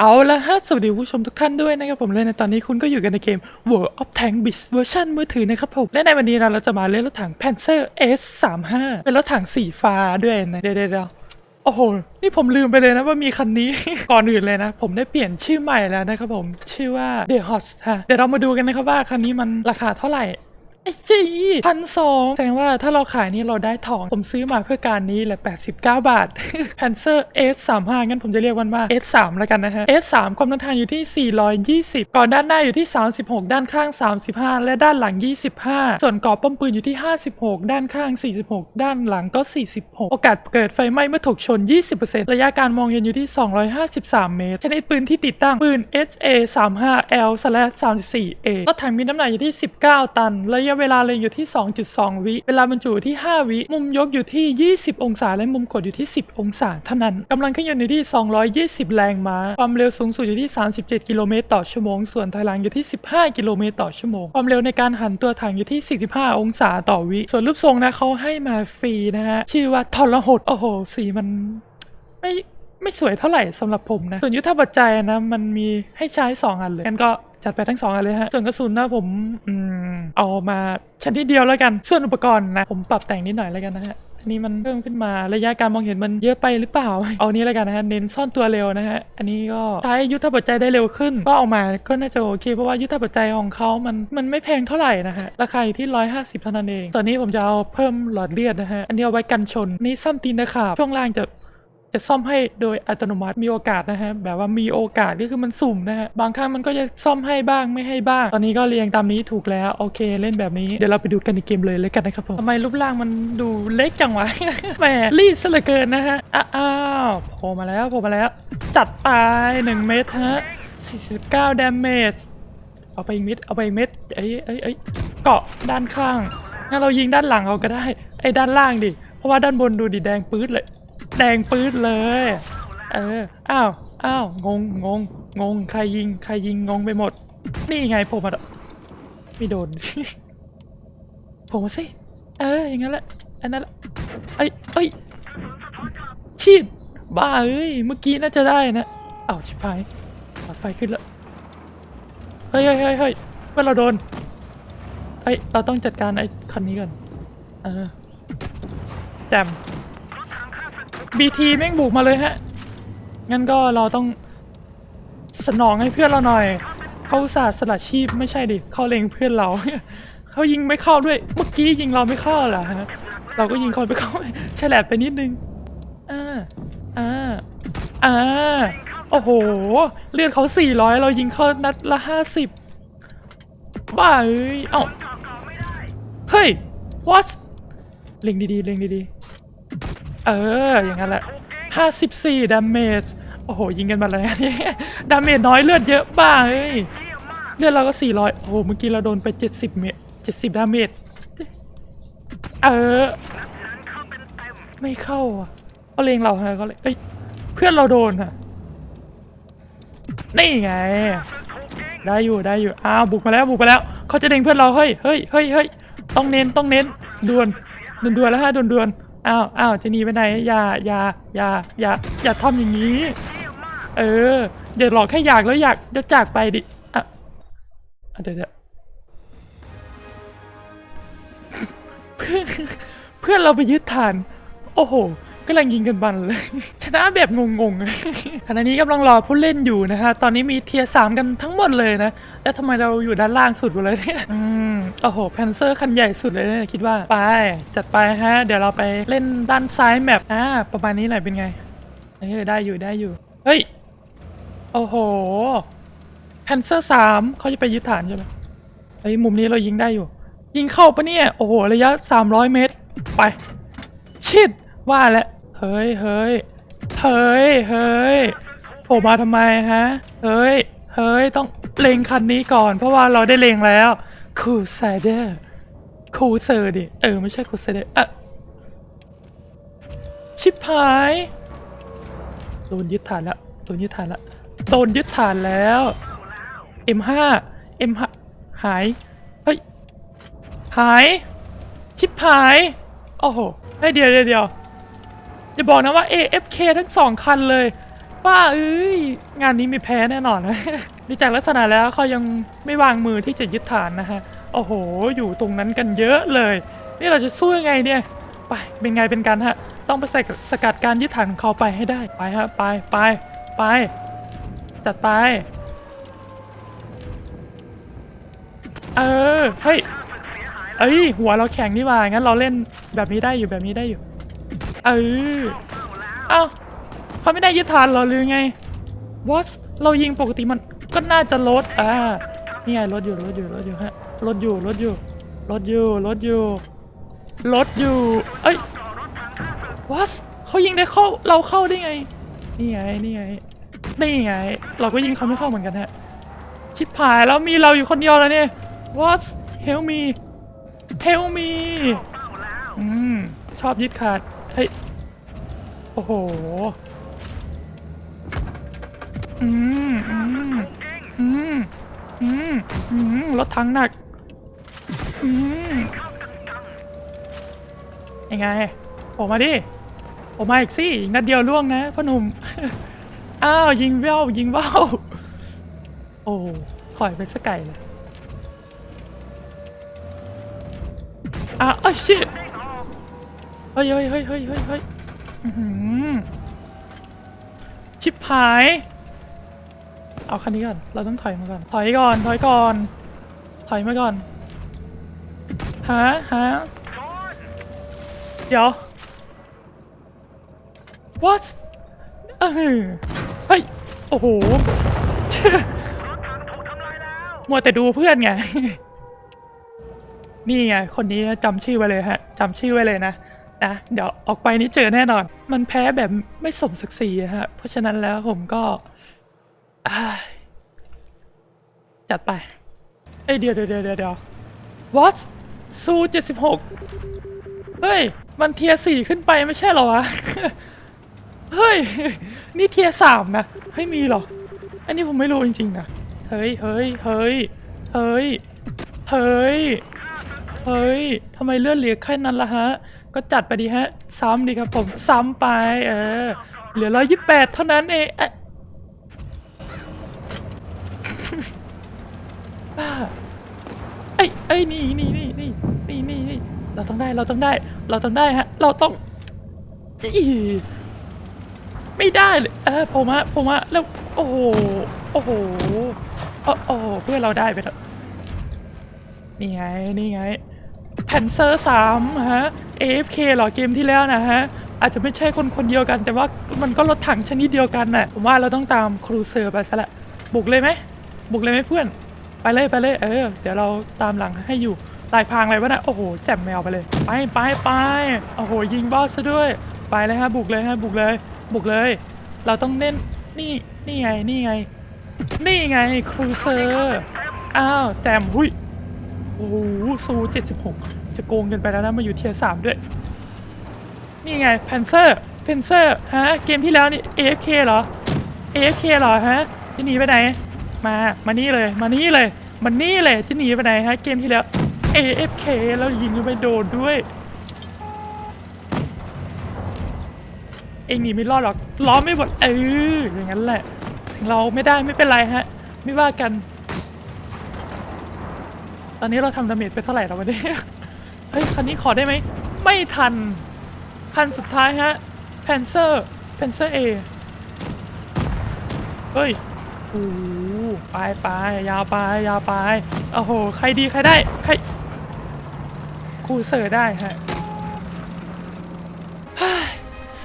เอาละฮะ สวัสดีผู้ชมทุกท่านด้วยนะครับผมและในตอนนี้คุณก็อยู่กันในเกม World of Tank Beast เวอร์ชันมือถือนะครับผม และในวันนี้เราเราจะมาเล่นรถถัง Panzer S35 เป็นรถถังสีฟ้าด้วยนะ เดี๋ยวเดยวเดี๋ยวโอ้โห นี่ผมลืมไปเลยนะว่ามีคันนี้ ก่อนอื่นเลยนะ ผมได้เปลี่ยนชื่อใหม่แล้วนะครับผม ชื่อว่า The Horse ฮะ เดี๋ยวเรามาดูกันนะครับว่าคันนี้มันราคาเท่าไหร่ ไอ้จีพันสองแสดงว่าถ้าเราขายนี่เราได้ทอง ผมซื้อมาเพื่อการนี้แหละ 89 บาท Panzer S35 งั้นผมจะเรียกมันว่า S3 แล้วกันนะฮะ S3 ความต้านทานอยู่ที่ 420 ก่อนด้านหน้าอยู่ที่ 36 ด้านข้าง 35 และด้านหลัง 25 ส่วนกรอบป้อมปืนอยู่ที่ 56 ด้านข้าง 46 ด้านหลังก็ 46 โอกาสเกิดไฟไหม้เมื่อถูกชน 20%ระยะการมองเห็นอยู่ที่ 253 เมตร ชนิดปืนที่ติดตั้งปืน HA 35 L 34 A รถถังมีน้ำหนักอยู่ที่ 19 ตันระยะเวลาเล็งอยู่ที่ 2.2 วิ เวลาบรรจุที่ 5 วิ มุมยกอยู่ที่ 20 องศา และมุมกดอยู่ที่ 10 องศาเท่านั้นกำลังเครื่องยนต์อยู่ที่ 220 แรงม้า ความเร็วสูงสุดอยู่ที่ 37 กิโลเมตรต่อชั่วโมง ส่วนถอยหลังอยู่ที่ 15 กิโลเมตรต่อชั่วโมง ความเร็วในการหันตัวถังอยู่ที่ 45 องศาต่อวิ ส่วนรูปทรงนะเขาให้มาฟรีนะฮะ ชื่อว่าทรหด โอ้โห สีมันไม่ไม่สวยเท่าไหร่สำหรับผมนะ ส่วนยุทธปัจจัยนะมันมีให้ใช้ 2 อันเลยงั้นก็ จัดไปทั้ง2อันเลยฮะ ส่วนกระสุนนะผมอืมเอามาชั้นที่เดียวแล้วกัน ส่วนอุปกรณ์นะผมปรับแต่งนิดหน่อยแล้วกันนะฮะอันนี้มันเพิ่มขึ้นมาระยะการมองเห็นมันเยอะไปหรือเปล่า เอานี้แล้วกันนะฮะเน้นซ่อนตัวเร็วนะฮะ อันนี้ก็ใช้ยุทธปัจจัยได้เร็วขึ้น ก็เออกมาก็น่าจะโอเค เพราะว่ายุทธปัจจัยของเขามันมันไม่แพงเท่าไหร่นะฮะ ราคาอยู่ที่ 150เท่านั้นเอง ตอนนี้ผมจะเอาเพิ่มหลอดเลือดนะฮะ อันนี้เอาไว้กันชน นี่ซ่อมตีนนะครับช่วงล่างจะ จะซ่อมให้โดยอัตโนมัติมีโอกาสนะฮะแบบว่ามีโอกาสก็คือมันสุ่มนะฮะบางครั้งมันก็จะซ่อมให้บ้างไม่ให้บ้าง ตอนนี้ก็เรียงตามนี้ถูกแล้วโอเคเล่นแบบนี้เดี๋ยวเราไปดูกันในเกมเลยเลยกันนะครับผมทำไมรูปร่างมันดูเล็กจังวะแหมรีดซะเหลือเกินนะฮะอ้าวโผล่มาแล้วโผล่มาแล้ว จัดไป1เม็ดฮะ49 damage เอาไปอีกเม็ดเอาไปอีกเม็ดเอ้ยเอ้ยเอ้ยเกาะด้านข้างงั้นเรายิงด้านหลังเอาก็ได้ไอ้ด้านล่างดิเพราะว่าด้านบนดูดิแดงปื๊ดเลย แดงปื๊ดเลย เออ อ้าว อ้าว งง งง งง ใครยิง ใครยิง งงไปหมด นี่ไงผมมาไม่โดน ผมมาสิ เออ อย่างนั้นแหละ อันนั้นแหละเอ้ยเอ้ยชีดบ้าเอ้ย เมื่อกี้น่าจะได้นะ เอ้าชิบหายหลอดไฟขึ้นแล้ว เฮ้ยเฮ้ยเฮ้ยเฮ้ยเพื่อเราโดนเอ้ยเราต้องจัดการไอ้คันนี้ก่อน เออ แจม บีทีแม่งบุกมาเลยฮะ งั้นก็เราต้องสนองให้เพื่อนเราหน่อย เขาสาสละชีพไม่ใช่ดิ เขาเล็งเพื่อนเรา เขายิงไม่เข้าด้วย เมื่อกี้ยิงเราไม่เข้าเหรอฮะ เราก็ยิงเขาไปเข้าฉลาดไปนิดนึง อ่า อ่า อ่า โอ้โห เลือดเขาสี่ร้อยเรายิงเขานัดละห้าสิบบ้าเอ้ย เอ้า เฮ้ย what เล็งดีๆ เล็งดีๆ เออ อย่างนั้นแหละ 54ดาเมจ โอ้โห ยิงกันมาแล้วเนี่ยดาเมจน้อยเลือดเยอะบ้าเอ้ย เลือดเราก็ 400 โอ้โห เมื่อกี้เราโดนไป 70 เมตร70 ดาเมจ เออ ไม่เข้าอะเขาเลงเราฮะก็เลยเอ้ย เพื่อนเราโดนอะ นี่ไง ได้อยู่ ได้อยู่ อ้าว บุกมาแล้ว บุกมาแล้ว เขาจะเด้งเพื่อนเรา เฮ้ย เฮ้ย เฮ้ย เฮ้ย ต้องเน้น ต้องเน้น ดวนด่วนด่วนแล้วฮะด่วนด่วน อ้าวอ้าวจะหนีไปไหนอย่าอย่าอย่าอย่าอย่าทำอย่างนี้ เอออย่าหลอกแค่อยากแล้วอยากจะจากไปดิอะเดี๋ยวเดี๋ยวเพื่อนเพื่อนเราไปยึดฐาน โอ้โหกำลังยิงกันบันเลย ชนะแบบงงๆขณะนี้กำลังรอผู้เล่นอยู่นะฮะ ตอนนี้มีเทียร์สามกันทั้งหมดเลยนะ แล้วทำไมเราอยู่ด้านล่างสุดหมดเลยเนี่ยอืม โอ้โหแพนเซอร์คันใหญ่สุดเลยเนี่ยคิดว่า ไป จัดไปฮะ เดี๋ยวเราไปเล่นด้านซ้ายแมปอ่าประมาณนี้หน่อยเป็นไงเออได้อยู่ได้อยู่ เฮ้ย โอ้โหแพนเซอร์สามเขาจะไปยึดฐานใช่ไหมเฮ้ยมุมนี้เรายิงได้อยู่ ยิงเข้าปะเนี่ย โอ้โห ระยะ 300 เมตร ไป ชิด ว่าแล้วเฮ้ยเฮ้ยเฮ้ยเฮ้ยโผล่มาทำไมฮะ เฮ้ย เฮ้ย ต้องเล็งคันนี้ก่อน เพราะว่าเราได้เล็งแล้ว คูไซเดอร์คูเซอร์ดิ เออ ไม่ใช่คูไซเดอร์อะชิบหายโดนยึดฐานแล้วโดนยึดฐานแล้วโดนยึดฐานแล้ว M5 M5 หาย เฮ้ย หาย ชิบหาย โอ้โหเฮ้ยเดี๋ยวเดี๋ยวเดี๋ยวอย่าบอกนะว่า AFK ทั้งสองคันเลยโป้าเอ้ย งานนี้มีแพ้แน่นอนนะ ดูจากลักษณะแล้วเขายังไม่วางมือที่จะยึดฐานนะฮะ โอ้โห อยู่ตรงนั้นกันเยอะเลย นี่เราจะสู้ยังไงเนี่ย ไป เป็นไงเป็นกันฮะ ต้องไปใส่สกัดการยึดฐานของเขาไปให้ได้ ไปฮะ ไป ไป ไป จัดไป เออ เฮ้ย เอ้ย หัวเราแข็งนี่ว่า งั้นเราเล่นแบบนี้ได้อยู่แบบนี้ได้อยู่ เออ เอ้าเขาไม่ได้ยึดฐานเรอหรือไงวอสเรายิงปกติมัน ก็น่าจะลดอ่านี่ไงลดอยู่ลดอยู่ลดอยู่ฮะลดอยู่ลดอยู่ลดอยู่ลดอยู่ลดอยู่เอ้ยวอสเขายิงได้เข้าเราเข้าได้ไงนี่ไงนี่ไงนี่ไง เราก็ยิงเขาไม่เข้าเหมือนกันฮะชิบหายแล้วมีเราอยู่คนเดียวแล้วเนี่ย What help me help me อืมชอบยึดขาดเฮ้ยโอ้โหอืมอืม อืมอืมอืมรถถังหนัก อืมยังไงผมมาดิผมมาอีกสิอีกนัดเดียวล่วงนะพ่อหนุ่ม อ้าวยิงเว้ายิงเว้า โอ้ถอยไปสกไก่เลยอะเอ้ยชิเฮ้ยเฮ้ยเฮ้ยเฮ้ยเฮ้ยเฮ้ยอื้อหือชิบหาย เอาคันนี้ก่อน เราต้องถอยมาก่อน ถอยก่อน ถอยก่อน ถอยมาก่อนฮะฮะเดี๋ยว what เออเฮ้ย โอ้โหมัวแต่ดูเพื่อนไง นี่ไง คนนี้จำชื่อไว้เลยฮะจำชื่อไว้เลยนะนะเดี๋ยวออกไปนี่เจอแน่นอน มันแพ้แบบไม่สมศักดิ์ศรีฮะ เพราะฉะนั้นแล้วผมก็ จัดไปเอ้ยเดี๋ยวเดี๋ยวเดี๋ยวเดียว what ซูเจ็ดสิบหกเฮ้ย มันเทียสี่ขึ้นไปไม่ใช่หรอวะ เฮ้ย นี่เทียสามนะ เฮ้ย มีหรอ อันนี้ผมไม่รู้จริงๆนะ เฮ้ยเฮ้ยเฮ้ยเฮ้ยเฮ้ยเฮ้ยทำไมเลื่อนเหลือแค่นั้นละฮะ ก็จัดไปดีฮะ ซ้ำดีครับผม ซ้ำไป เออ เหลือร้อยยี่แปดเท่านั้นเองเอ๊ะ บ้าไอ้ยเอ้ยนี่นี่นี่นี่นี่นี่นี่เราต้องได้เราต้องได้ เราต้องได้ฮะ เราต้องอีไม่ได้เลยเออผมอะผมอะแล้วโอ้โหโอ้โหโอ้โอ้โหเพื่อนเราได้ไปแล้วนี่ไงนี่ไงแพนเซอร์สามฮะ AFK เหรอเกมที่แล้วนะฮะ อาจจะไม่ใช่คนคนเดียวกัน แต่ว่ามันก็รถถังชนิดเดียวกันน่ะผมว่าเราต้องตามครูเซอร์ไปซะละบุกเลยไหมบุกเลยไหมเพื่อน ไปเลยไปเลยเออ เดี๋ยวเราตามหลังให้อยู่ตายพรางอะไรวะนะโอ้โหแจ่มแมวไปเลย ไปไปไปโอ้โหยิงบอสซะด้วย ไปเลยฮะบุกเลยฮะบุกเลย บุกเลย เราต้องเน้นนี่นี่ไงนี่ไง นี่ไงครูเซอร์อ้าวแจมหุยโอ้โหซู76 จะโกงเกินไปแล้วนะมาอยู่เทียร์สามด้วย นี่ไงแพนเซอร์เพนเซอร์ฮะเกมที่แล้วนี่ AFK เหรอ AFK เหรอฮะจะหนีไปไหน มา มานี่เลย มานี่เลย มานี่เลยจะหนีไปไหนฮะ เกมที่แล้ว AFK แล้วยิงยังไม่โดนด้วย เองหนีไม่รอดหรอกล้อมไม่หมดเอออย่างนั้นแหละถึงเราไม่ได้ไม่เป็นไรฮะ ไม่ว่ากัน ตอนนี้เราทำดาเมจไปเท่าไหร่แล้ววันนี้เฮ้ยคันนี้ขอได้ไหม ไม่ทัน คันสุดท้ายฮะแพนเซอร์แพนเซอร์เอเฮ้ยอ้โห ไปไปยาวไปยาวไปโอ้โห ใครดีใครได้ ใครครูเสิร์ได้ฮะ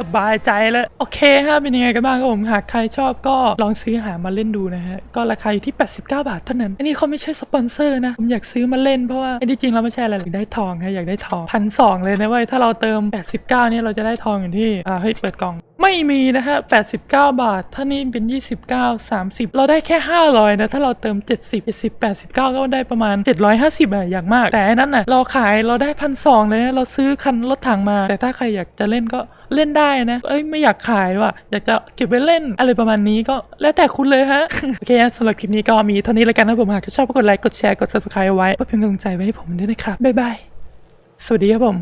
สบายใจเลยโอเคฮะเป็นยังไงกันบ้างครับผมหากใครชอบก็ลองซื้อหามาเล่นดูนะฮะ ก็ราคาอยู่ที่ 89 บาทเท่านั้น อันนี้เขาไม่ใช่สปอนเซอร์นะ ผมอยากซื้อมาเล่นเพราะว่าไอ้ที่จริงเราไม่ใช่อะไรหรอกอยากได้ทองฮะอยากได้ทองพันสองเลยนะเว้ยถ้าเราเติม 89เนี่ยเราจะได้ทองอยู่ที่อ่าเฮ้ยเปิดกล่องไม่มีนะฮะ 89 บาท ถ้านี่เป็น 29 30 เราได้แค่ 500 นะ ถ้าเราเติม 70 70 89 ก็ได้ประมาณ 750อะอย่างมาก แต่อันนั้นน่ะ เราขายเราได้พันสองเลยนะ เราซื้อคันรถถังมา แต่ถ้าใครอยากจะเล่นก็ เล่นได้นะ เอ้ยไม่อยากขายว่ะอยากจะเก็บไว้เล่นอะไรประมาณนี้ก็แล้วแต่คุณเลยฮะ โอเคสำหรับคลิปนี้ก็มีเท่านี้แล้วกันนะผมหากชอบก็กดไลค์กดแชร์กด subscribe ไว้เพื่อเป็นกำลังใจไว้ให้ผมด้วยนะครับบ๊ายบายสวัสดีครับผม